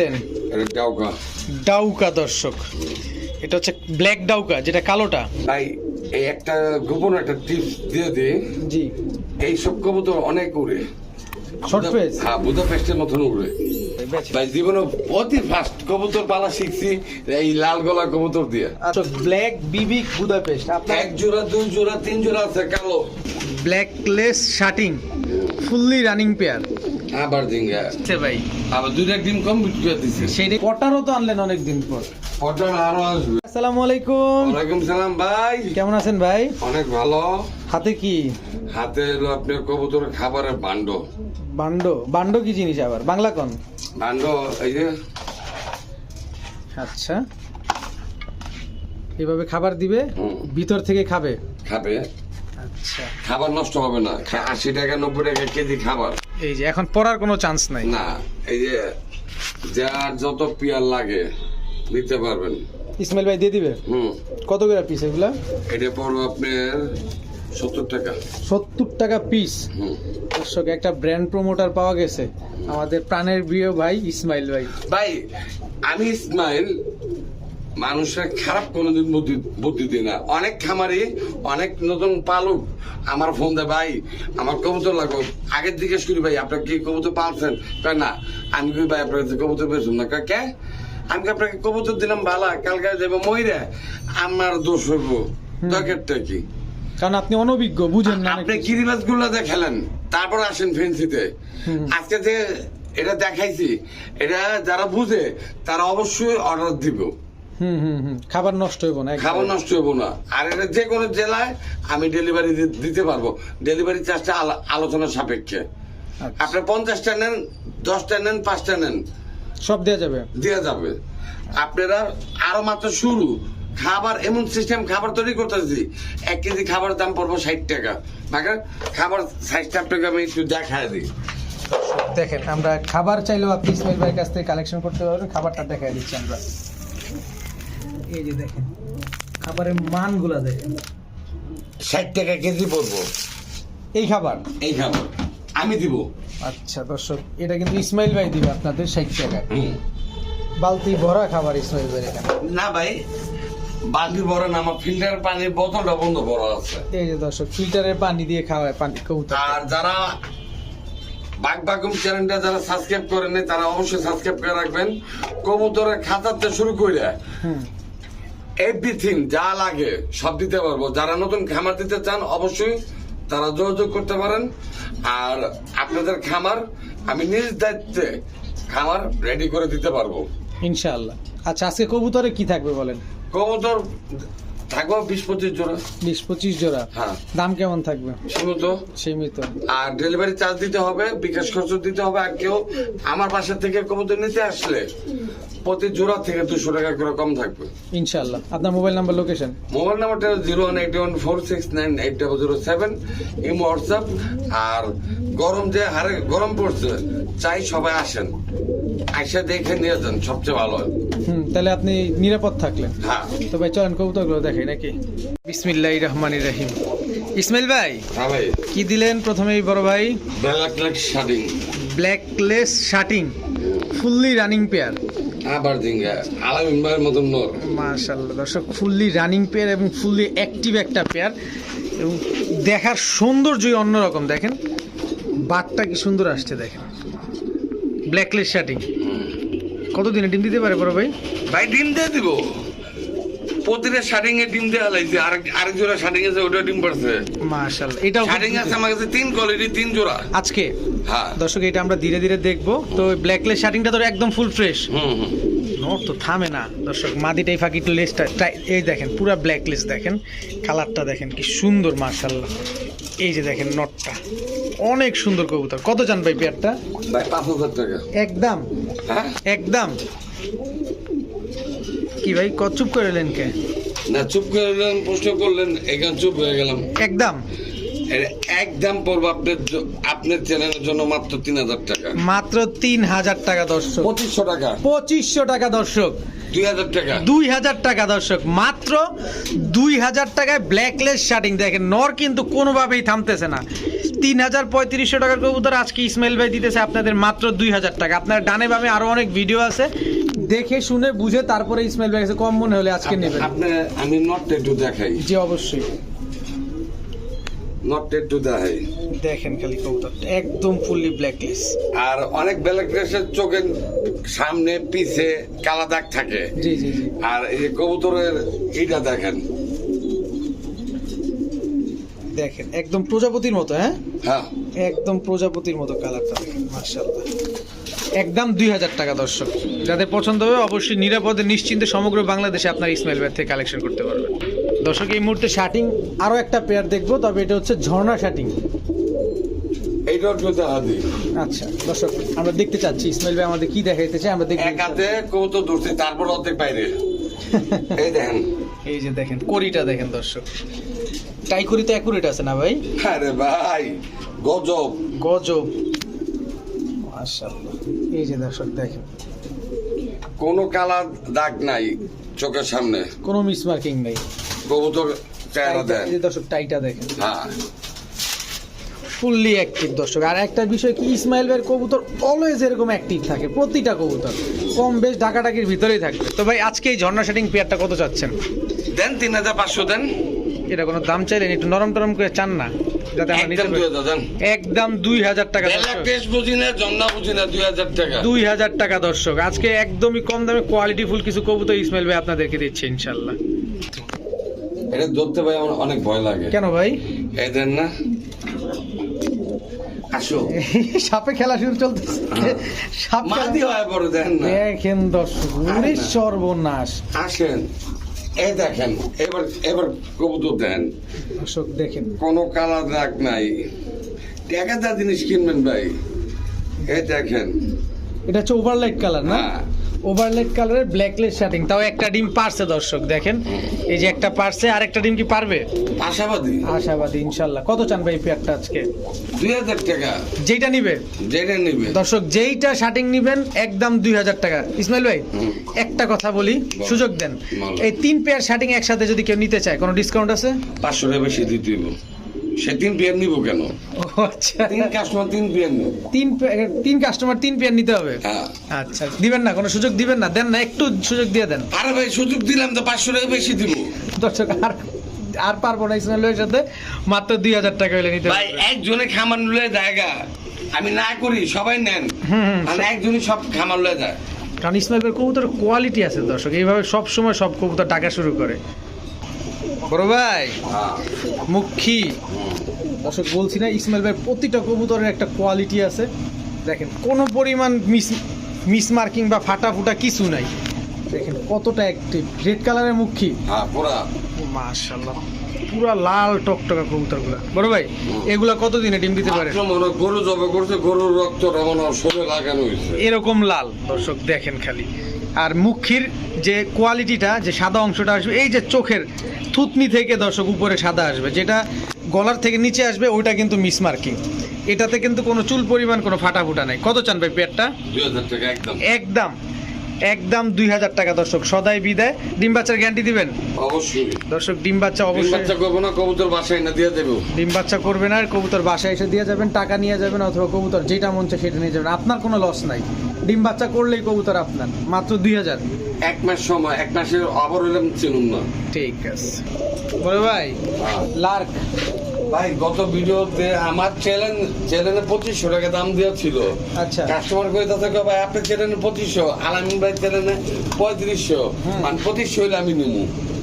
দেন ডাউকা। ডাউকা দর্শক। এটা হচ্ছে ব্ল্যাক ডাউকা যেটা কালোটা। ভাই এই একটা গোপন একটা টিপস দিয়ে দে। জি। এই সব কবুতর অনেক উড়ে। শর্ট ফেস হ্যাঁ বুদাপেস্টের মতন উড়ে। ভাই জীবনে অতি ফাস্ট কবুতর পালা শিখছি এই লাল গলা কবুতর দিয়ে। আচ্ছা ব্ল্যাক বিবিক বুদাপেস্ট। এক জোড়া দুই জোড়া তিন জোড়া আছে কালো। Blackless shirting fully running pair আবার ভাই। আবার ডিম কম বিক্রি করে দিচ্ছে সেইটা পটারও তো আনলেন অনেক দিন পর। অর্ডার আরও আসবে। আসসালামু আলাইকুম। ওয়ালাইকুম সালাম ভাই। কেমন আছেন ভাই? অনেক ভালো। হাতে কি? হাতে এলো আপনার কবুতরের খাবারের বান্ড। বান্ড। বান্ড কি জিনিস আবার? বাংলা কোন? বান্ড এই যে। আচ্ছা। এভাবে খাবার দিবে ভিতর থেকে খাবে? খাবে। খাবার নষ্ট হবে না। আশি টাকা নব্বই টাকা কেজি খাবার। এই যে এখন পড়ার কোনো চান্স নাই। না এই যে যার যত পিয়ার লাগে নিতে পারবেন। ইসমাইল ভাই দিয়ে দিবে? হুম। কত করে পিস এগুলা? এটা পড়বে আপনার সত্তর টাকা। সত্তর টাকা পিস হুম। দর্শক একটা ব্র্যান্ড প্রমোটার পাওয়া গেছে। আমাদের প্রাণের প্রিয় ভাই ইসমাইল ভাই। ভাই আমি ইসমাইল মানুষের খারাপ কোনোদিন বুদ্ধি বুদ্ধি দিই না। অনেক খামারি অনেক নতুন পালক আমার ফোন দেয় ভাই আমার কবুতর লাগো আগের দিকে শুনি ভাই আপনার কি কবুতর পালছেন? কয় না। আমি কি ভাই আপনার কাছে কবুতর পেয়েছেন না। কে? আমি আপনাকে কবুতর দিলাম ভালা কালকে যাব ময়রা আমার দোষ হইব। দরকারটা কি? কারণ আপনি অনভিজ্ঞ বুঝেন না আপনি। কিরিমাসগুলো দেখালেন তারপর আসেন ফেন্সিতে। আজকে যে এটা দেখাইছি এটা যারা বুঝে তারা অবশ্যই অর্ডার দিব। খাবার নষ্ট হইব না খাবার নষ্ট হব না। আর এটা যে কোনো জেলায় আমি ডেলিভারি দিতে পারব। ডেলিভারি চার্জটা আলো- আলোচনা সাপেক্ষে। আচ্ছা। আপনি পঞ্চাশটা নেন দশটা নেন পাঁচটা নেন। সব দেওয়া যাবে? দেওয়া যাবে। আপনারা আরও মাত্র শুরু। খাবার এমন সিস্টেম খাবার তৈরি করতেছি। এক কেজি খাবার দাম পড়ব ষাট টাকা। মানে খাবার ষাট টাকা আমি একটু দেখায় দিই। দেখেন আমরা খাবার চাইলেও আপনি ইসমাইল ভাইয়ের কাছ থেকে কালেকশন করতে পারবেন। খাবারটা দেখাই দিচ্ছি আমরা। এই যে দেখেন খাবারের মানগুলা দেখেন। ষাট টাকা কেজি পড়ব। এই খাবার? এই খাবার। আমি দিব। আচ্ছা দর্শক এটা কিন্তু ইসমাইল ভাই দিবে আপনাদের ষাট হুম। বালতি ভরা খাবার ইসমাইল ভাই না ভাই বালতি বড় না আমার ফিল্টার পানির বোতলটা বন্ধ বড় আছে। এই যে দর্শক ফিল্টারের পানি দিয়ে খাওয়ায় পানি কবুতর। আর যারা বাঘ বাগুম চ্যানেলটা যারা সাবস্ক্রাইব করেন তারা অবশ্যই সাবস্ক্রাইব করে রাখবেন। কবুতরের খাতাতে শুরু করে এভরিথিং যা লাগে সব দিতে পারব। যারা নতুন খামার দিতে চান অবশ্যই তারা যোগাযোগ করতে পারেন। আর আপনাদের খামার আমি নিজ দায়িত্বে খামার রেডি করে দিতে পারব। ইনশাল্লাহ আচ্ছা আজকে কবুতরে কি থাকবে বলেন? কবুতর থাকব বিশ পঁচিশ জোড়া। বিশ পঁচিশ জোড়া। হ্যাঁ। দাম কেমন থাকবে? সীমিত। সীমিত। আর ডেলিভারি চার্জ দিতে হবে বিকাশ খরচ দিতে হবে আর কেউ আমার বাসা থেকে কবুতর নিতে আসলে প্রতি জোড়া থেকে দুশো টাকা করে কম থাকবে। ইনশাআল্লাহ। আপনার মোবাইল নাম্বার লোকেশন মোবাইল নাম্বারটা zero one eight one four six nine eight double zero seven এই হোয়াটসঅ্যাপ আর গরম যে হারে গরম পড়ছে চাই সবাই আসেন। আইসা দেখে নিয়ে যান সবচেয়ে ভালো হয়। হুম তাহলে আপনি নিরাপদ থাকলেন। হ্যাঁ। তো ভাই চলেন কবুতরগুলো দেখাই নাকি? বিসমিল্লাহ রহমানির রাহিম। ইসমাইল ভাই হ্যাঁ ভাই। কি দিলেন প্রথমেই বড় ভাই? Black black shirting blackless shirting fully running pair. আবার দিঙ্গা আলামিন ভাইয়ের মতন নর। মার্শাল্লাহ দর্শক ফুললি রানিং পেয়ার এবং ফুললি অ্যাক্টিভ একটা পেয়ার। এবং দেখার সৌন্দর্যই অন্যরকম দেখেন। বাটটা কি সুন্দর আসছে দেখেন। ব্ল্যাকলেস শার্টিং কতদিনে ডিম দিতে পারে বড় ভাই? ভাই ডিম দিয়ে দিব। প্রতিটা শার্টিং এ ডিম দেওয়া লাগছে। আরেক আরেক জোড়া শার্টিং আছে ওটা ডিম পড়ছে। মার্শাল্লাহ এটাও শার্টিং আছে আমার কাছে তিন কোয়ালিটি তিন জোড়া। আজকে? হ্যাঁ। দর্শক এটা আমরা ধীরে ধীরে দেখব। তো ব্ল্যাকলেস শার্টিংটা তো একদম ফুল ফ্রেশ হুম হুম। নর তো থামে না। দর্শক মাদিটাই ফাঁকি একটু লেসটা এই দেখেন পুরা ব্ল্যাকলেস দেখেন। কালারটা দেখেন কি সুন্দর মার্শাল্লাহ এই যে দেখেন নটটা। অনেক সুন্দর কবুতর। কত চান ভাই পেয়ারটা? ভাই পাঁচ হাজার টাকা। একদম? হ্যাঁ? একদম? কি ভাই কত চুপ করে এলেন কে? না চুপ করলেন প্রশ্ন করলেন এখানে চুপ হয়ে গেলাম। একদম? একদম পড়ব আপনার আপনার চ্যানেলের জন্য মাত্র তিন হাজার টাকা। মাত্র তিন হাজার টাকা দর্শক। পঁচিশশো টাকা। পঁচিশশো টাকা দর্শক। দুই হাজার টাকা। দর্শক। মাত্র দুই হাজার টাকায় ব্ল্যাকলেস শার্টিং দেখেন নর কিন্তু কোনোভাবেই থামতেছে না। তিন হাজার পঁয়ত্রিশশো টাকার কবুতর আজকে ইসমাইল ভাই দিতেছে আপনাদের মাত্র দুই হাজার টাকা। আপনার ডানে বামে আরও অনেক ভিডিও আছে। দেখে শুনে বুঝে তারপরে ইসমাইল ভাই কাছে কম মনে হলে আজকে নেবেন। আমি নটটা একটু দেখাই। জি অবশ্যই। নটটা একটু দেখাই। দেখেন খালি কবুতর একদম ফুললি ব্ল্যাকলেস আর অনেক ব্ল্যাক ড্রেসের চোখের সামনে পিছে কালা দাগ থাকে। জি জি জি। আর এই কবুতরের এইটা দেখেন। দেখেন একদম প্রজাপতির মতো হ্যাঁ? হ্যাঁ। একদম প্রজাপতির মতো কালারটা দেখেন মার্শাল্লাহ একদম দুই হাজার টাকা দর্শক। যাদের পছন্দ হবে অবশ্যই নিরাপদে নিশ্চিন্তে সমগ্র বাংলাদেশে আপনার ইসমাইল ভাই থেকে কালেকশন করতে পারবেন। দর্শক এই মুহূর্তে শার্টিং আরও একটা পেয়ার দেখব তবে এটা হচ্ছে ঝর্ণা শার্টিং এইটা দেখা আচ্ছা দর্শক আমরা দেখতে চাচ্ছি ইসমাইল ভাই আমাদের কি দেখাইতে চাই আমরা দেখতে এক হাতে কবুতর ধরছি তারপর অর্ধেক বাইরে। এই দেখেন। এই যে দেখেন করিটা দেখেন দর্শক। টাই করি তো অ্যাকুরেট আছে না ভাই? আরে ভাই গজব। গজব। মাশাআল্লাহ। এই যে দর্শক দেখেন। কোনো কালার দাগ নাই চোখের সামনে। কোনো মিসমার্কিং নেই। কবুতর চেহারা দেন এই যে দর্শক টাইটা দেখেন। হ্যাঁ। ফুললি অ্যাক্টিভ দর্শক। আর একটা বিষয় কি ইসমাইল ভাইয়ের কবুতর অলওয়েজ এরকম অ্যাক্টিভ থাকে প্রতিটা কবুতর। কম বেশ ঢাকাঢাকির ভিতরেই থাকবে। তো ভাই আজকে এই ঝর্ণা শাটিং পেয়ারটা কত চাচ্ছেন? দেন তিন হাজার পাঁচশো দেন। এটা কোনো দাম চাইলেন? একটু নরম টরম করে চান না যাতে আমরা নিতে পারি। একদম দুই হাজার টাকা দুই হাজার টাকা। দর্শক। আজকে একদমই কম দামে কোয়ালিটি ফুল কিছু কবুতর ইসমাইল ভাই আপনাদেরকে দিচ্ছে ইনশাল্লাহ এটা ধরতে ভাই আমার অনেক ভয় লাগে। কেন ভাই? এই দেন না। আসো। সাপে খেলা শুরু চলতেছে সাপ মাদি হয় বড় দেন না। দেখেন দর্শক সর্বনাশ। আসেন। এই দেখেন এবার এবার কবুতর দেন। অশোক দেখেন। কোনো কালার দাগ নাই। টাকা জিনিস কিনবেন ভাই। এই দেখেন। এটা হচ্ছে ওভারলাইট কালার না? ওভারলাইট কালারের ব্ল্যাকলেস শার্টিং তাও একটা ডিম পারছে দর্শক দেখেন। এই যে একটা পারছে আর একটা ডিম কি পারবে? আশাবাদী। আশাবাদী ইনশাল্লাহ। কত চান ভাই পেয়ারটা আজকে? দুই হাজার টাকা। যেইটা নিবে? যেটা নিবে। দর্শক যেইটা শার্টিং নিবেন একদম দুই হাজার টাকা। ইসমাইল ভাই একটা কথা বলি সুযোগ দেন। এই তিন পেয়ার শার্টিং একসাথে যদি কেউ নিতে চায় কোনো ডিসকাউন্ট আছে? পাঁচশো টাকা বেশি দিতে সে তিন পেয়ার নিব কেন? আচ্ছা। তিন কাস্টমার তিন পেয়ার নিব। তিন তিন কাস্টমার তিন পেয়ার নিতে হবে? হ্যাঁ। আচ্ছা দিবেন না কোনো সুযোগ দিবেন না দেন না একটু সুযোগ দিয়ে দেন। আরে ভাই সুযোগ দিলাম তো পাঁচশো টাকা বেশি দিব। দর্শক আর আর পারব না সাথে। মাত্র দুই হাজার টাকা হলে নিতে ভাই একজনে খামার লয়ে জায়গা আমি না করি সবাই নেন। আর একজনই সব খামার লয়ে যায়। কারণ ইসমাইল ভাইয়ের কবুতর কোয়ালিটি আছে দর্শক। এইভাবে সব সময় সব কবুতর টাকা শুরু করে। বড় ভাই মুখী। দর্শক বলছি না ইসমাইল ভাই প্রতিটা কবুতরের একটা কোয়ালিটি আছে। দেখেন কোনো পরিমাণ মিস মিসমার্কিং বা ফাটা ফুটা কিছু নাই। দেখেন কতটা অ্যাক্টিভ রেড কালারের মুখী। হ্যাঁ মাশাল্লাহ পুরা লাল টকটকা কবুতরগুলো। বড় ভাই এগুলা কতদিনে ডিম দিতে পারে? গরু জবে করছে গরুর রক্ত লাগানো হয়েছে। এরকম লাল। দর্শক দেখেন খালি। আর মুখির যে কোয়ালিটিটা যে সাদা অংশটা আসবে এই যে চোখের থুতনি থেকে দর্শক উপরে সাদা আসবে যেটা গলার থেকে নিচে আসবে ওইটা কিন্তু মিসমার্কিং। এটাতে কিন্তু কোনো চুল পরিমাণ কোনো ফাটা ফুটা নাই। কত চান ভাই পেটটা একদম। একদম। একদম দুই হাজার টাকা দর্শক। সদাই বিদায়। ডিম বাচ্চার গ্যারান্টি দিবেন? অবশ্যই। দর্শক ডিম বাচ্চা অবশ্যই। বাচ্চা করব না কবুতর বাসায় না দিয়ে দেবো। ডিম বাচ্চা করবেন আর কবুতর বাসায় এসে দিয়ে যাবেন টাকা নিয়ে যাবেন অথবা কবুতর যেটা মন চায় সেটা নিয়ে যাবেন। আপনার কোনো লস নাই। ডিম বাচ্চা করলেই কবুতর আপনার মাত্র দুই হাজার। এক মাস সময় এক মাসের আবার হইলাম চিনুন না। ঠিক আছে। বড় ভাই লার্ক। ভাই গত ভিডিওতে আমার চ্যানেল চ্যানেলে পঁচিশশো টাকা দাম দেওয়া ছিল। আচ্ছা। কাস্টমার করে থাকে ভাই আপনার চ্যানেলে পঁচিশশো আলামিন ভাই চ্যানেলে পঁয়ত্রিশশো। মানে পঁচিশশো হইলে আমি নেব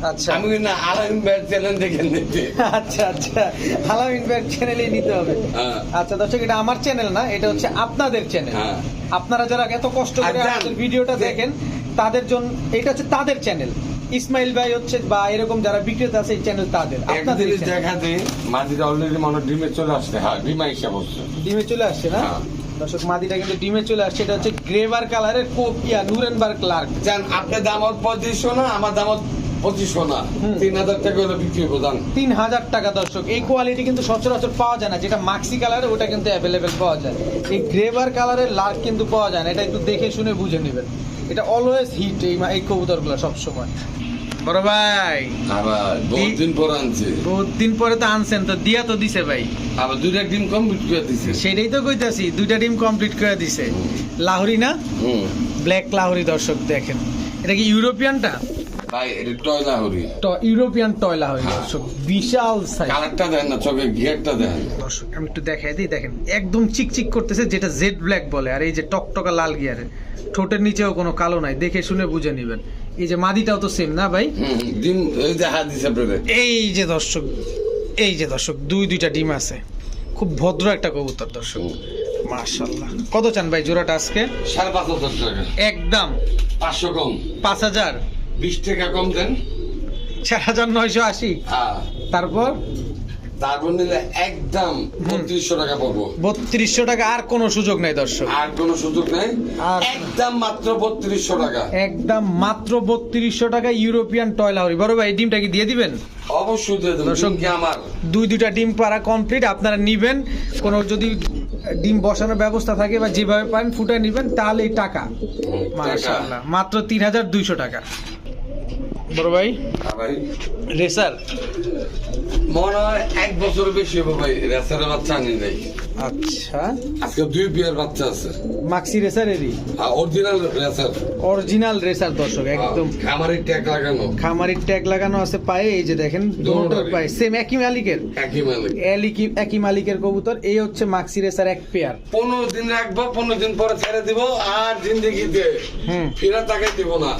আচ্ছা। আমি না আলামিন ভাইয়ের চ্যানেল দেখে নিতে। আচ্ছা আচ্ছা। হালামিন ভাইয়ের চ্যানেলেই নিতে হবে। হ্যাঁ। আচ্ছা দর্শক এটা আমার চ্যানেল না এটা হচ্ছে আপনাদের চ্যানেল। আপনারা যারা এত কষ্ট করে আমাদের ভিডিওটা দেখেন তাদের জন্য এটা হচ্ছে তাদের চ্যানেল ইসমাইল ভাই হচ্ছে বা এরকম যারা বিক্রেতা আছে এই চ্যানেল তাদের আপনাদের দেখা যায় মাটিটা অলরেডি মানুষ ডিমে চলে আসছে। হ্যাঁ ডিমা হিসাব হচ্ছে ডিমে চলে আসছে না? হ্যাঁ। দর্শক মাদিটা কিন্তু ডিমে চলে আসছে। এটা হচ্ছে গ্রেভার কালারের কোপ ইয়া নুরেনবার্গ ক্লার্ক জান আপনার দাম পঁয়ত্রিশশো না আমার দাম হচ্ছে পঁচিশশো না। তিন হাজার টাকা হলে বিক্রি হব তিন হাজার টাকা দর্শক। এই কোয়ালিটি কিন্তু সচরাচর পাওয়া যায় না। যেটা মাক্সি ওটা কিন্তু অ্যাভেলেবেল পাওয়া যায়। এই গ্রেভার কালারের লার্ক কিন্তু পাওয়া যায় না। এটা একটু দেখে শুনে বুঝে নেবেন। এটা অলওয়েজ হিট এই মা- এই কবুতরগুলো সবসময়। বড় ভাই। আবার বহুত দিন পর আনছে। বহুত দিন পরে তো আনছেন তো দিয়া তো দিছে ভাই। আবার দুইটা ডিম কমপ্লিট করে দিছে। সেটাই তো কইতাছি দুইটা ডিম কমপ্লিট করে দিছে। লাহোরি না? ব্ল্যাক লাহোরি দর্শক দেখেন। এটা কি ইউরোপিয়ানটা ভাই এটা টয়লা হরি। ইউরোপিয়ান হ্যাঁ। দর্শক বিশাল সাইজ কালারটা দেন না চোখে গিয়ারটা দেন দর্শক আমি একটু দেখাই দিই দেখেন একদম চিকচিক করতেছে যেটা জেড ব্ল্যাক বলে আর এই যে টকটকা লাল গিয়ারে। ঠোঁটের নিচেও কোনো কালো নাই দেখে শুনে বুঝে নেবেন। এই যে মাদিটাও তো সেম না ভাই? ডিম এই যে হাত দিছে এই যে দর্শক এই যে দর্শক দুই দুইটা ডিম আছে। খুব ভদ্র একটা কবুতর দর্শক। মাশাল্লাহ কত চান ভাই জোড়াটা আজকে? সাড়ে পাঁচ হাজার একদম। পাঁচশো কম। পাঁচ হাজার? বিশ টাকা কম দেন। চার হাজার নয়শো আশি। হ্যাঁ। তারপর? তারপর নিলে একদম বত্রিশশো টাকা পাবো বত্রিশশো টাকা আর কোনো সুযোগ নাই দর্শক। আর কোনো সুযোগ নেই। একদম মাত্র বত্রিশশো টাকা। একদম মাত্র বত্রিশশো টাকা ইউরোপিয়ান টয় লাহরি বড় ভাই এই ডিমটা কি দিয়ে দিবেন? অবশ্যই দিয়ে দেবো দর্শক- আমার। দুই দুইটা ডিম পাড়া কমপ্লিট আপনারা নিবেন। কোনো যদি ডিম বসানোর ব্যবস্থা থাকে বা যেভাবে পারেন ফুটে নিবেন তাহলে এই টাকা। মাত্র তিন হাজার দুইশো টাকা। বড় ভাই? হ্যাঁ রেসার মনে হয় এক বছর বেশি হবে ভাই রেসারের বাচ্চা আনি নাই। আচ্ছা। আজকে দুই বিয়ের বাচ্চা আছে। Maxi original racer. Original racer দর্শক একদম। খামারের ট্যাগ লাগানো। খামারির ট্যাগ লাগানো আছে পায়ে এই যে দেখেন দুটোর পায়ে। সেম একই মালিকের? একই মালিক। একই একই মালিকের কবুতর এই হচ্ছে মাক্সি রেসার এক পেয়ার পনেরো দিন রাখব পনেরো দিন পরে ছেড়ে দিব আর জিন্দিগিতে হুম। ফিরে তাকে দিব না।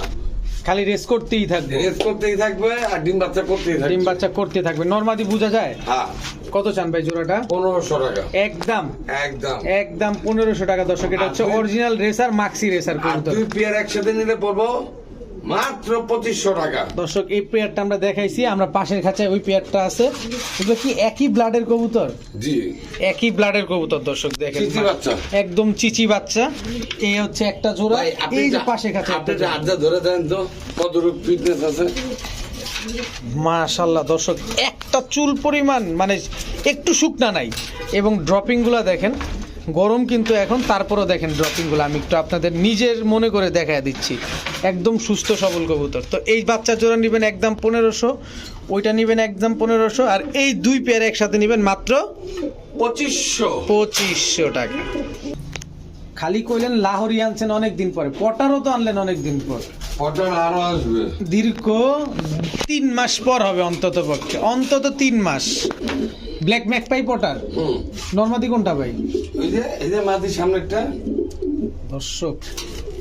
খালি রেস করতেই থাকবে। রেস করতেই থাকবে আর ডিম বাচ্চা করতেই থাকবে। ডিম বাচ্চা করতে থাকবে। নরমালি বোঝা যায়? হ্যাঁ। কত চান ভাই জোড়াটা? পনেরোশো টাকা। একদম। একদম। একদম পনেরোশো টাকা দর্শক এটা হচ্ছে অরিজিনাল রেসার মাক্সি রেসার দুই পেয়ার একসাথে নিলে পড়ব মাত্র পঁচিশশো টাকা। দর্শক এই পেয়ারটা আমরা দেখাইছি আমরা পাশের খাঁচায় ওই পেয়ারটা আছে। এগুলো কি একই ব্লাডের কবুতর? জি। একই ব্লাডের কবুতর দর্শক দেখেন। চিচি বাচ্চা। একদম চিচি বাচ্চা। এই হচ্ছে একটা জোড়া। এই যে পাশে খাঁচা আপনি যে হাতটা ধরে দেন তো কতটুকু ফিটনেস আছে? মাশাল্লাহ দর্শক একটা চুল পরিমাণ মানে একটু শুকনা নাই। এবং ড্রপিংগুলা দেখেন গরম কিন্তু এখন তারপরও দেখেন ড্রপিংগুলো আমি একটু আপনাদের নিজের মনে করে দেখায় দিচ্ছি। একদম সুস্থ সবল কবুতর। তো এই বাচ্চা জোড়া নেবেন একদম পনেরোশো ওইটা নেবেন একদম পনেরোশো আর এই দুই পেয়ার একসাথে নেবেন মাত্র পঁচিশশো। পঁচিশশো টাকা। খালি কইলেন লাহোরি আনছেন অনেক দিন পরে পটারও তো আনলেন অনেক দিন পর। পটল আরও আসবে। দীর্ঘ তিন মাস পর হবে অন্তত পক্ষে অন্তত তিন মাস। ব্ল্যাক ম্যাকপাই পটার হুম। নর্মাদি কোনটা ভাই? ওই যে এই যে মাটির সামনেরটা। দর্শক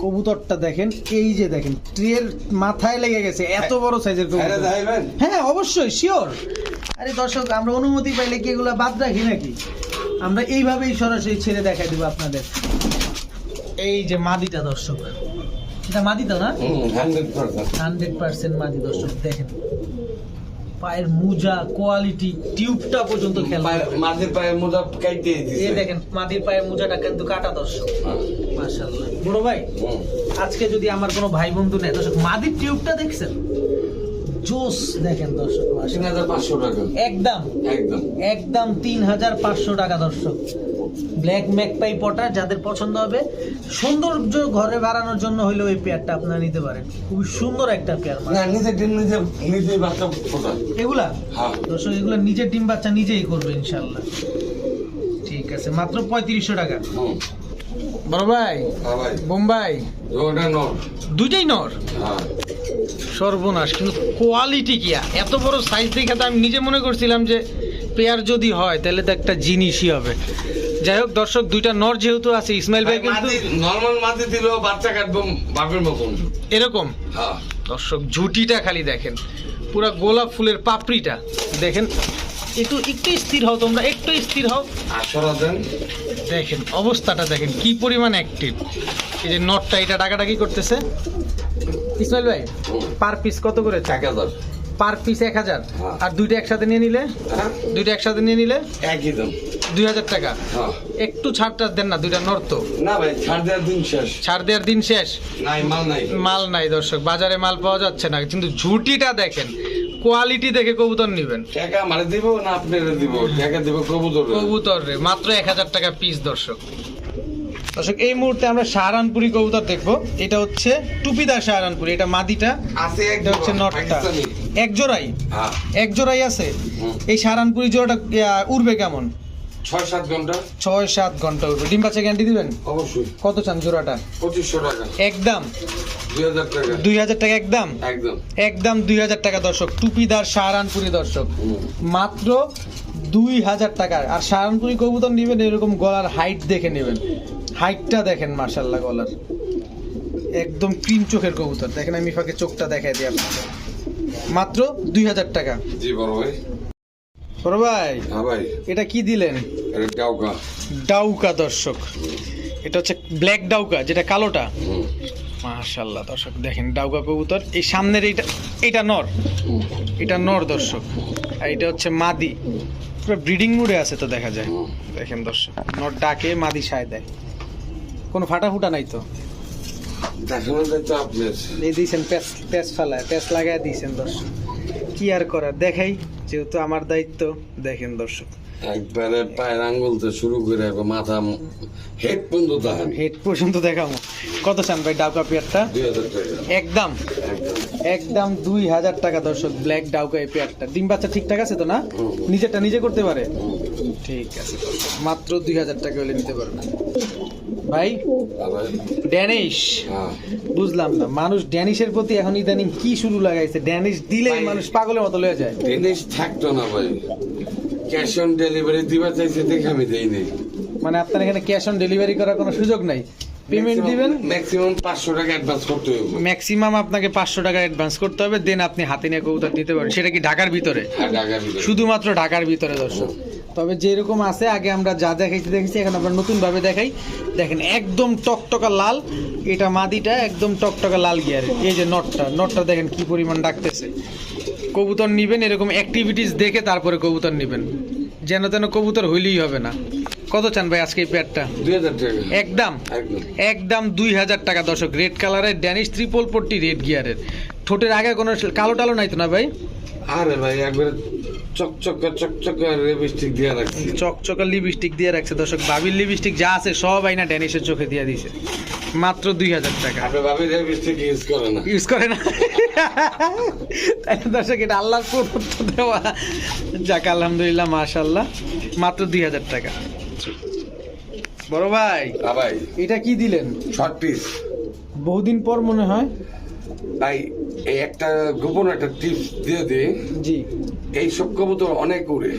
কবুতরটা দেখেন এই যে দেখেন ট্রের মাথায় লেগে গেছে এত বড় সাইজের ছেড়ে কবুতর। দেখাইবেন হ্যাঁ অবশ্যই শিওর আরে দর্শক আমরা অনুমতি পাইলে কি এগুলো বাদ রাখি নাকি? আমরা এইভাবেই সরাসরি ছেড়ে দেখাই দিব আপনাদের। এই যে মাদিটা দর্শক এটা মাদি তো না? হান্ড্রেড পার্সেন্ট মাদি দর্শক দেখেন। পায়ের মোজা কোয়ালিটি টিউবটা পর্যন্ত খেলা মাদির পায়ের মোজা কাইতে এই দেখেন মাদির পায়ের মোজাটা কিন্তু কাটা দর্শক। হ্যাঁ, মাশাআল্লাহ। বড় ভাই আজকে যদি আমার কোনো ভাই বন্ধু নেই দর্শক মাদির টিউবটা দেখছেন? জোস দেখেন দর্শক তিন হাজার পাঁচশো টাকা। একদম। একদম। একদম তিন হাজার পাঁচশো টাকা দর্শক। ব্ল্যাক ম্যাকপাই পটা যাদের পছন্দ হবে। সৌন্দর্য ঘরে বাড়ানোর জন্য হইলেও এই পেয়ারটা আপনারা নিতে পারেন। খুবই সুন্দর একটা পেয়ার মানে। না নিজে ডিম নিজে নিজে বাচ্চা এগুলা? হ্যাঁ। দর্শক এগুলো নিজের ডিম বাচ্চা নিজেই করবে ইনশাল্লাহ ঠিক আছে মাত্র পঁয়ত্রিশশো টাকা। বড় ভাই? হ্যাঁ ভাই। বোম্বাই? দুইটাই নর। হ্যাঁ। সর্বনাশ কিন্তু কোয়ালিটি কি এত বড় সাইজ দেখে তো আমি নিজে মনে করছিলাম যে পেয়ার যদি হয় তাহলে তো একটা জিনিসই হবে। যাই হোক দর্শক দুইটা নর যেহেতু আছে ইসমাইল ভাই কিন্তু নর্মাল মাটি দিল বাচ্চা কাটবো বাপের মতন এরকম? হ্যাঁ। দর্শক ঝুটিটা খালি দেখেন। পুরা গোলাপ ফুলের পাপড়িটা। দেখেন একটু একটু স্থির হও তোমরা একটু স্থির হও। আশরা দেন। দেখেন অবস্থাটা দেখেন কি পরিমাণ অ্যাক্টিভ এই যে নটটা এটা ডাকাডাকি করতেছে। ইসমাইল ভাই পার পিস কত করে? এক হাজার। পার পিস এক হাজার। হ্যাঁ। আর দুইটা একসাথে নিয়ে নিলে? হ্যাঁ। দুইটা একসাথে নিয়ে নিলে? একই দাম। দুই হাজার টাকা। হ্যাঁ। একটু ছাড়টা দেন না দুইটা নর্ত না ভাই ছাড় দেওয়ার দিন শেষ। ছাড় দেওয়ার দিন শেষ। নাই মাল নাই। মাল নাই দর্শক বাজারে মাল পাওয়া যাচ্ছে না। কিন্তু ঝুটিটা দেখেন কোয়ালিটি দেখে কবুতর নিবেন। টাকা মারে দিব না আপনারা দিব টাকা দিব কবুতর কবুতর রে মাত্র এক হাজার টাকা পিস দর্শক। দর্শক এই মুহূর্তে আমরা সাহারানপুরি কবুতর দেখব। এটা হচ্ছে টুপিদার সাহারানপুরি এটা মাদিটা। আছে এটা হচ্ছে নটটা। এক জোড়াই? হ্যাঁ। এক জোড়াই আছে? এই সাহারানপুরি জোড়াটা উড়বে কেমন? ছয় সাত ঘণ্টা। ছয় সাত ঘণ্টা উঠবে ডিম বাচ্চা গ্যারান্টি দিবেন? অবশ্যই। কত চান জোড়াটা? পঁচিশশো টাকা। একদম দুই হাজার টাকা। একদম। একদম একদম দুই হাজার টাকা দর্শক। টুপিদার সাহারানপুরি দর্শক। মাত্র দুই হাজার টাকা। আর সাহারানপুরি কবুতর নেবেন এরকম গলার হাইট দেখে নেবেন। হাইটটা দেখেন মার্শাল্লাহ গলার। একদম ক্রিম চোখের কবুতর। দেখেন আমি ফাঁকে চোখটা দেখাই দিই আপনাকে মাত্র দুই হাজার টাকা। জি বড় ভাই। বড় ভাই হ্যাঁ ভাই। এটা কি দিলেন? ডাউকা। ডাউকা দর্শক। এটা হচ্ছে ব্ল্যাক ডাউকা যেটা কালোটা। মাশাল্লাহ দর্শক দেখেন ডাউকা কবুতর। এই সামনের এইটা এটা নর। এটা নর দর্শক। আর এটা হচ্ছে মাদি। পুরো ব্রিডিং মুডে আছে তো দেখা যায়। দেখেন দর্শক নর ডাকে মাদি সায় দেয়। কোনো ফাটা ফুটা নাই তো। দেখানো যায় তো আপনার এই দিয়েছেন প্যাস প্যাস ফেলায় প্যাস লাগায় দিয়েছেন দর্শক। কি আর করার? দেখাই যেহেতু আমার দায়িত্ব দেখেন দর্শক। একবারে পায়ের আঙ্গুল থেকে শুরু করে মাথা হেড পর্যন্ত দেখেন। হেড পর্যন্ত দেখাবো। কত চান ভাই ডাউকা পেয়ারটা? একদম। একদম। দুই হাজার টাকা দর্শক ব্ল্যাক ডাউকা এই পেয়ারটা। ডিম বাচ্চা ঠিকঠাক আছে তো না? নিজেরটা নিজে করতে পারে? ঠিক আছে। মাত্র দুই হাজার টাকা হলে নিতে পারবেন ভাই ড্যানিশ। হ্যাঁ। বুঝলাম না মানুষ ড্যানিশের প্রতি এখন ইদানিং কি শুরু লাগাইছে? ড্যানিশ দিলেই মানুষ পাগলের মতো লয়ে যায়। জিনিস থাকতো না ভাই। ক্যাশ অন ডেলিভারি দিবা চাইছে দেখে আমি দেইনি মানে আপনার এখানে ক্যাশ অন ডেলিভারি করার কোনো সুযোগ নাই? পেমেন্ট দিবেন? ম্যাক্সিমাম পাঁচশো টাকা অ্যাডভান্স করতে হবে ম্যাক্সিমাম আপনাকে পাঁচশো টাকা অ্যাডভান্স করতে হবে দেন আপনি হাতে নিয়ে কবুতর দিতে পারেন সেটা কি ঢাকার ভিতরে? হ্যাঁ ঢাকার ভিতরে। শুধুমাত্র ঢাকার ভিতরে দর্শক। তবে যেরকম আছে আগে আমরা যা দেখাইছি দেখেছি এখন আমরা নতুন ভাবে দেখাই। দেখেন একদম টকটকা লাল এটা মাদিটা একদম টকটকা লাল গিয়ার এই যে নটটা নটটা দেখেন কি পরিমাণ ডাকতেছে। কবুতর নিবেন এরকম অ্যাক্টিভিটিস দেখে তারপরে কবুতর নিবেন। যেন তেন কবুতর হইলেই হবে না। কত চান ভাই আজকে এই প্যাডটা একদম? একদম। দুই হাজার টাকা দর্শক। রেড কালারের ড্যানিশ ত্রিপল পট্টি রেড গিয়ারের ঠোঁটের আগে কোনো কালো টালো নাই তো না ভাই? আরে ভাই একবারে চকচকা চকচকা লিপস্টিক দিয়ে রাখছি। চকচকা লিপস্টিক দিয়ে রাখছে দর্শক। বাবির লিপস্টিক যা আছে সব আইনা ড্যানিশের চোখে দিয়ে দিছে। মাত্র দুই হাজার টাকা। আপনি লিপস্টিক ইউজ করে না। ইউজ করে না? তাহলে দর্শক এটা আল্লাহর প্রদত্ত দেওয়া। যাক আলহামদুলিল্লাহ মাশাল্লাহ মাত্র দুই হাজার টাকা। বড় ভাই হ্যাঁ ভাই। এটা কি দিলেন? শর্ট পিস বহুদিন পর মনে হয়। ভাই এই একটা গোপন একটা টিপস দিয়ে দিই। জি। এই সব কবুতর অনেক উড়ে।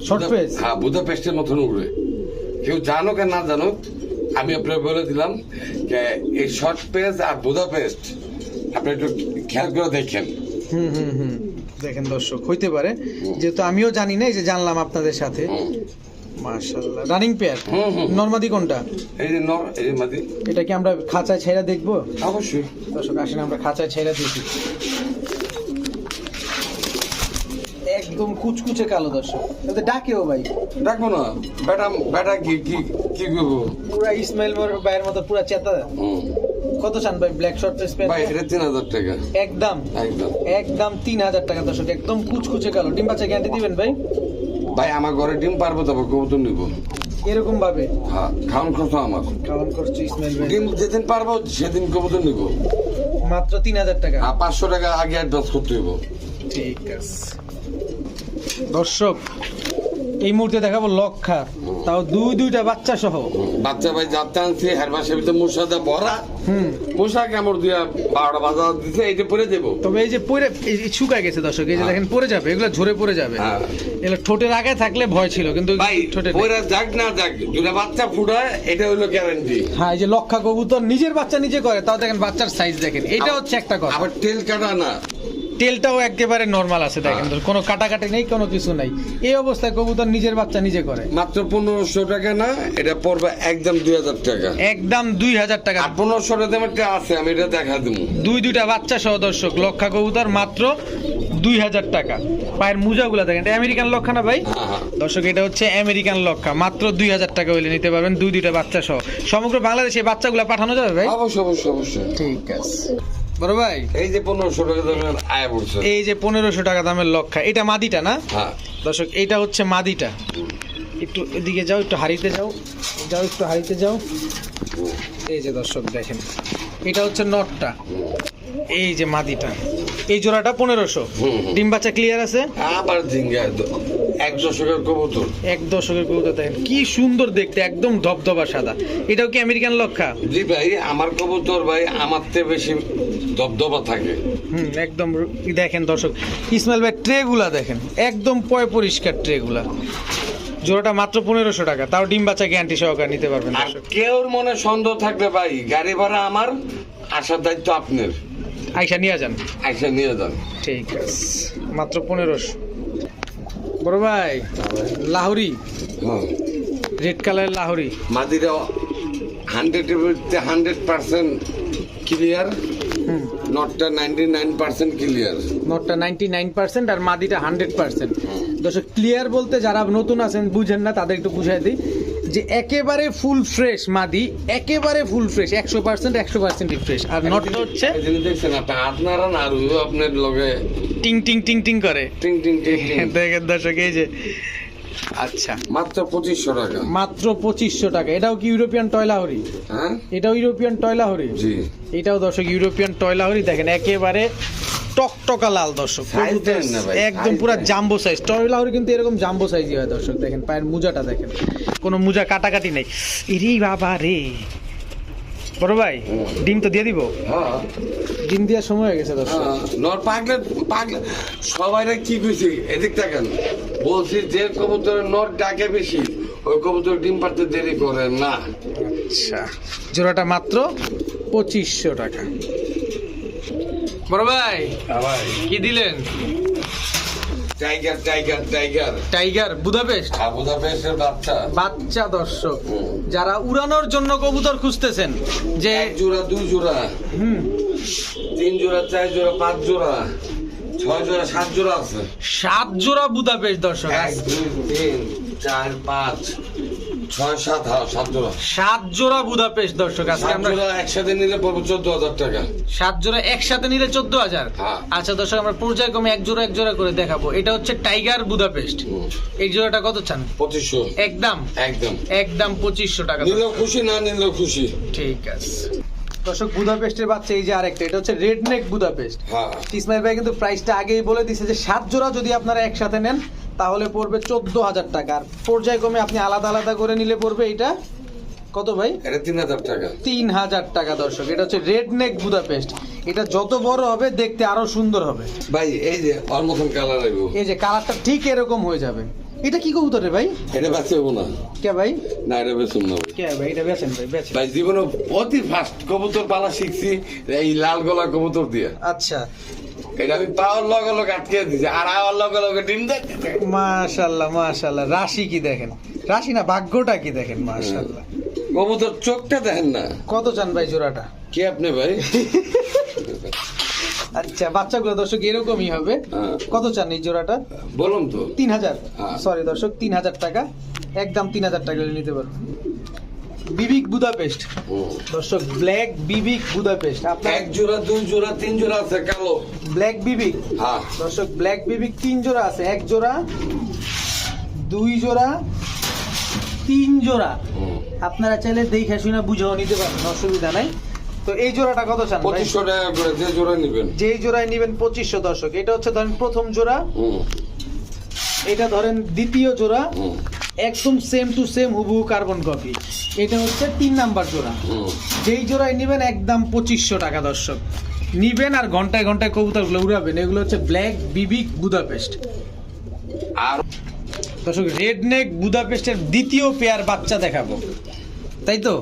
শর্ট পেজ হ্যাঁ বুদাপেস্টের মতন উড়ে। কেউ জানো আর না জানো আমি আপনার বলে দিলাম যে এই শর্ট পেজ আর বুদাপেস্ট আপনি একটু খেয়াল করে দেখেন। হুম হুম হুম। দেখেন দর্শক হইতে পারে। যেহেতু আমিও জানি না এই যে জানলাম আপনাদের সাথে। মাশাআল্লাহ। রানিং পেয়ার হুম, হুম। নর্মাদি কোনটা? এই যে নর এই মাদি এটা কি আমরা খাঁচায় ছেড়ে দেখব? অবশ্যই। দর্শক আসেন আমরা খাঁচায় ছেড়ে দেখি একদম কুচকুচে কালো দর্শক। এতে ডাকেও ভাই। দেখব না। বেটা বেটা কি কি কি করব? পুরা ইসমাইল ভাইয়ের মতো পুরা চেতা। কত চান ভাই? ব্ল্যাক শর্ট ভাই এটা তিন হাজার টাকা। একদম। একদম। একদম তিন হাজার টাকা দর্শক একদম কুচকুচে কালো। ডিম বাচ্চা গ্যারান্টি দিবেন ভাই? ভাই আমার ঘরে ডিম পারব তারপর কবুতর নিব। এরকম ভাবে? হ্যাঁ খাওয়ান খরচ আমার। খাওয়ান করছে ইসমাইল ভাই। ডিম যেদিন পারব সেদিন কবুতর নিব। মাত্র তিন হাজার টাকা। আর পাঁচশো টাকা আগে অ্যাডভান্স করতে হইব। ঠিক আছে। দর্শক এই মুহূর্তে দেখাবো লক্ষা। তাও দুই দুইটা বাচ্চা সহ। বাচ্চা ভাই যাত্রা আনছি হের মাসের ভিতরে ভরা হুম। মশা কামড় দিয়া বারোটা বাজার দিছে এইটা পরে দেবো। তবে এই যে পরে শুকায় গেছে দর্শক এই যে দেখেন পরে যাবে এগুলো ঝরে পড়ে যাবে। হ্যাঁ। এগুলো ঠোঁটের আগে থাকলে ভয় ছিল কিন্তু ভাই ঠোঁটে পরে যাক না যাক দুটা বাচ্চা ফুটায় এটা হলো গ্যারান্টি হ্যাঁ এই যে লক্ষা কবুতর নিজের বাচ্চা নিজে করে তাও দেখেন বাচ্চার সাইজ দেখেন। এটা হচ্ছে একটা কথা। আবার তেল কাটা না। তেলটাও একেবারে নর্মাল আছে দেখেন। হ্যাঁ। কোনো কাটাকাটি নেই কোনো কিছু নাই। এই অবস্থায় কবুতর নিজের বাচ্চা নিজে করে। মাত্র পনেরোশো টাকা না এটা পড়বে একদম দুই হাজার টাকা। একদম দুই হাজার টাকা। আর পনেরোশো টাকা আছে আমি এটা দেখা দেবো দুই দুইটা বাচ্চা সহ দর্শক লক্ষা কবুতর মাত্র দুই হাজার টাকা। পায়ের মোজাগুলো দেখেন এটা আমেরিকান লক্ষা না ভাই? হ্যাঁ হ্যাঁ। দর্শক এটা হচ্ছে আমেরিকান লক্ষা। মাত্র দুই হাজার টাকা হইলে নিতে পারবেন দুই দুইটা বাচ্চা সহ। সমগ্র বাংলাদেশে বাচ্চাগুলো পাঠানো যাবে ভাই? অবশ্যই অবশ্যই অবশ্যই। ঠিক আছে। বড় ভাই। এই যে পনেরোশো টাকা দামের আয় পড়ছে। এই যে পনেরোশো টাকা দামের লক্ষা এটা মাদিটা না? হ্যাঁ। দর্শক এইটা হচ্ছে মাদিটা। একটু এদিকে যাও একটু হারিতে যাও। যাও একটু হারিতে যাও। এই যে দর্শক দেখেন। এটা হচ্ছে নটটা। এই যে মাদিটা। এই জোড়াটা পনেরোশো। ডিম বাচ্চা ক্লিয়ার আছে? আবার এক দশকের কবুতর। এক দশকের কবুতর দেখেন। কি সুন্দর দেখতে একদম ধবধবা সাদা। এটাও কি আমেরিকান লক্ষা? জি ভাই আমার কবুতর ভাই আমার থেকে বেশি ধবধবা থাকে। হুম একদম দেখেন দর্শক ইসমাইল ভাই ট্রেগুলা দেখেন একদম পয় পরিষ্কার ট্রেগুলা। জোড়াটা মাত্র পনেরোশো টাকা তাও ডিম বাচ্চা গ্যারান্টি সহকারে নিতে পারবেন আর কেউর মনে সন্দেহ থাকবে ভাই গাড়ি ভাড়া আমার আসার দায়িত্ব আপনার। আইসা নিয়ে যান। আইসা নিয়ে যান। ঠিক আছে মাত্র পনেরোশো। বড় ভাই লাহোরি। হ্যাঁ। রেড কালারের লাহোরি। মাদিরা হান্ড্রেড হান্ড্রেড পার্সেন্ট ক্লিয়ার নটটা নাইনটি নাইন পার্সেন্ট ক্লিয়ার। নটটা নাইনটি নাইন পার্সেন্ট আর মাদিটা হান্ড্রেড পার্সেন্ট। দর্শক ক্লিয়ার বলতে যারা নতুন আছেন বুঝেন না তাদের একটু বুঝাই দিই। যে একেবারে ফুল ফ্রেশ মাদি একেবারে ফুল ফ্রেশ একশো পার্সেন্ট একশো পার্সেন্টই ফ্রেশ আর নটটা হচ্ছে দেখছেন আপনি আপনারা না আর আপনার লগে টিং টিং টিং টিং করে। টিং টিং টিং টিং। দেখেন দর্শক এই যে। আচ্ছা। মাত্র পঁচিশশো টাকা। মাত্র পঁচিশশো টাকা। এটাও কি ইউরোপিয়ান টয়লাহরি হ্যাঁ? এটাও ইউরোপিয়ান টয়লাহরি জি। এটাও দর্শক ইউরোপিয়ান টয়লাহরি দেখেন একেবারে টকটকা লাল দর্শক। একদম পুরো। জাম্বো সাইজ টয়লাহরি কিন্তু এরকম জাম্বো সাইজই হয় দর্শক দেখেন পায়ের মুজাটা দেখেন। কোনো মুজা কাটাকাটি নেই। ইরি বাবা রে। বড় ভাই ডিম তো দিয়ে দিব? হ্যাঁ। ডিম দেওয়ার সময় হয়ে গেছে দর্শক। হ্যাঁ, নর পাগলে পাগলে। সবাই কি কইছি? এদিক দেখেন বলছি যে কবুতর নর ডাকে বেশি ওই কবুতর ডিম পাড়তে দেরি করে না। আচ্ছা। জোড়াটা মাত্র পঁচিশশো টাকা। বড় ভাই কি দিলেন? Tiger tiger tiger tiger Budapest আবুদা পেশের বাচ্চা। বাচ্চা দর্শক যারা উড়ানোর জন্য কবুতর খুঁজতেছেন যে এক জোড়া দুই জোড়া। হুম। তিন জোড়া চার জোড়া পাঁচ জোড়া। ছয় জোড়া সাত জোড়া আছে। সাত জোড়া বুদাপেস্ট দর্শক। এক দুই তিন চার পাঁচ। ছয় সাত হ্যাঁ সাত জোড়া। সাত জোড়া বুদাপেস্ট দর্শক আজকে আমরা একসাথে নিলে পড়বে চোদ্দ হাজার টাকা। সাত জোড়া একসাথে নিলে চোদ্দ হাজার? হ্যাঁ। আচ্ছা দর্শক আমরা পর্যায়ক্রমে এক জোড়া এক জোড়া করে দেখাবো। এটা হচ্ছে টাইগার বুদাপেস্ট। এই জোড়াটা কত চান? পঁচিশশো। একদম? একদম। একদম পঁচিশশো টাকা। নিলেও খুশি না নিলেও খুশি। ঠিক আছে। দর্শক বুদাপেস্টের বাচ্চা এই যে আরেকটা এটা হচ্ছে রেড নেক বুদাপেস্ট। হ্যাঁ ইসমাইল ভাই কিন্তু প্রাইসটা আগেই বলে দিছে যে সাত জোড়া যদি আপনারা একসাথে নেন তাহলে পড়বে চোদ্দ হাজার টাকা। আর পর্যায়ক্রমে আপনি আলাদা আলাদা করে নিলে পড়বে এটা কত ভাই? এটা তিন হাজার টাকা। তিন হাজার টাকা দর্শক। এটা হচ্ছে রেড নেক বুদাপেস্ট। এটা যত বড় হবে দেখতে আরও সুন্দর হবে। ভাই এই যে কালার এই যে কালারটা ঠিক এরকম হয়ে যাবে। এটা কি কবুতর রে ভাই? এটা বেঁচে হব না। কে ভাই? না এটা বেচুন না কে ভাই এটা বেছেন ভাই বেছেন ভাই জীবনে অতি ফার্স্ট কবুতর পালা শিখছি এই লাল গলা কবুতর দিয়ে। আচ্ছা। এটা আমি পাওয়ার লগে লগে আটকে দিছি আর আওয়ার লগে লগে ডিম দেখ মাশাল্লাহ মাশাল্লাহ। রাশি কি দেখেন? রাশি না ভাগ্যটা কি দেখেন? মাশাল্লাহ। কবুতর চোখটা দেখেন না। কত চান ভাই জোড়াটা? কে আপনি ভাই? আচ্ছা বাচ্চাগুলো দর্শক এরকমই হবে। হ্যাঁ। কত চান এই জোড়াটা? বলুন তো। তিন হাজার। হ্যাঁ। সরি দর্শক তিন হাজার টাকা। একদম তিন হাজার টাকা নিতে পারবেন বিবিক বুদাপেস্ট। দর্শক ব্ল্যাক বিবিক বুদাপেস্ট। আপনার এক জোড়া দুই জোড়া তিন জোড়া আছে কালো। ব্ল্যাক বিবিক। হ্যাঁ। দর্শক ব্ল্যাক বিবিক তিন জোড়া আছে। এক জোড়া দুই জোড়া তিন জোড়া। আপনারা চাইলে দেখে শুনে বুঝেও নিতে পারেন অসুবিধা নাই। তো এই জোড়াটা কত চান পঁচিশশো টাকা করে যে জোড়া নিবেন। যেই জোড়ায় নেবেন পঁচিশশো দর্শক। এটা হচ্ছে ধরেন প্রথম জোড়া। এটা ধরেন দ্বিতীয় জোড়া। একদম সেম টু সেম হুবহু কার্বন কপি এটা হচ্ছে তিন নাম্বার জোড়া। যেই জোড়ায় নেবেন একদম পঁচিশশো টাকা দর্শক। নিবেন আর ঘন্টায় ঘন্টায় কবুতরগুলো উড়াবেন। এগুলো হচ্ছে ব্ল্যাক বিবিক বুদাপেস্ট আর দর্শক রেড নেক বুদাপেস্টের দ্বিতীয় পেয়ার বাচ্চা দেখাবো। তাই তো?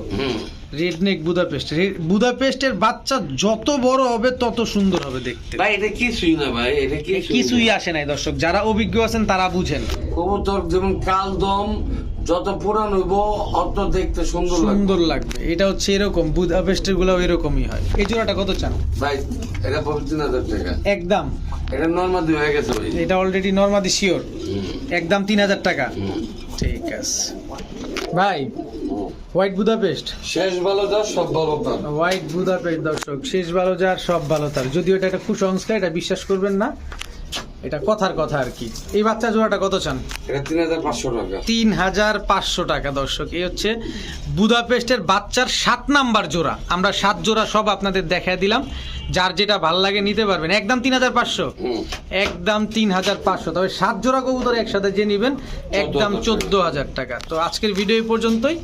হুম রেড নেক বুদাপেস্ট বুদাপেস্টের বাচ্চা যত বড় হবে তত সুন্দর হবে দেখতে। ভাই এটা কিছুই না ভাই এটা কিছুই আসে নাই দর্শক। যারা অভিজ্ঞ আছেন তারা বুঝেন। কবুতর যেমন কালদম যত পুরান হইব অত দেখতে সুন্দর লাগবে। সুন্দর লাগবে। এটা হচ্ছে এরকম বুদাপেস্টেরগুলো এরকমই হয়। এই জোড়াটা কত চান? ভাই এটা তিন হাজার টাকা। একদম। এটা নর্মাদি হয়ে গেছে ভাই। এটা অলরেডি নর্মাদি শিওর একদম তিন হাজার টাকা। ঠিক আছে। ভাই। হোয়াইট বুদাপেস্ট শেষ ভালো যা সব ভালো তার। হোয়াইট বুদাপেস্ট দর্শক শেষ ভালো যার সব ভালো তার। যদিও এটা একটা কুসংস্কার এটা বিশ্বাস করবেন না। এটা কথার কথা আর কি। এই বাচ্চা জোড়াটা কত চান? এটা তিন হাজার পাঁচশো টাকা। তিন হাজার পাঁচশো টাকা দর্শক। এই হচ্ছে বুদাপেস্টের বাচ্চার সাত নাম্বার জোড়া। আমরা সাত জোড়া সব আপনাদের দেখা দিলাম। যার যেটা ভালো লাগে নিতে পারবেন। একদম তিন হাজার পাঁচশো? একদম তিন হাজার পাঁচশো। তবে সাত জোড়া কবুতর একসাথে যে নেবেন একদম চোদ্দ হাজার টাকা। তো আজকের ভিডিও এই পর্যন্তই।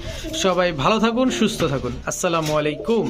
সবাই ভালো থাকুন সুস্থ থাকুন। আসসালামু আলাইকুম।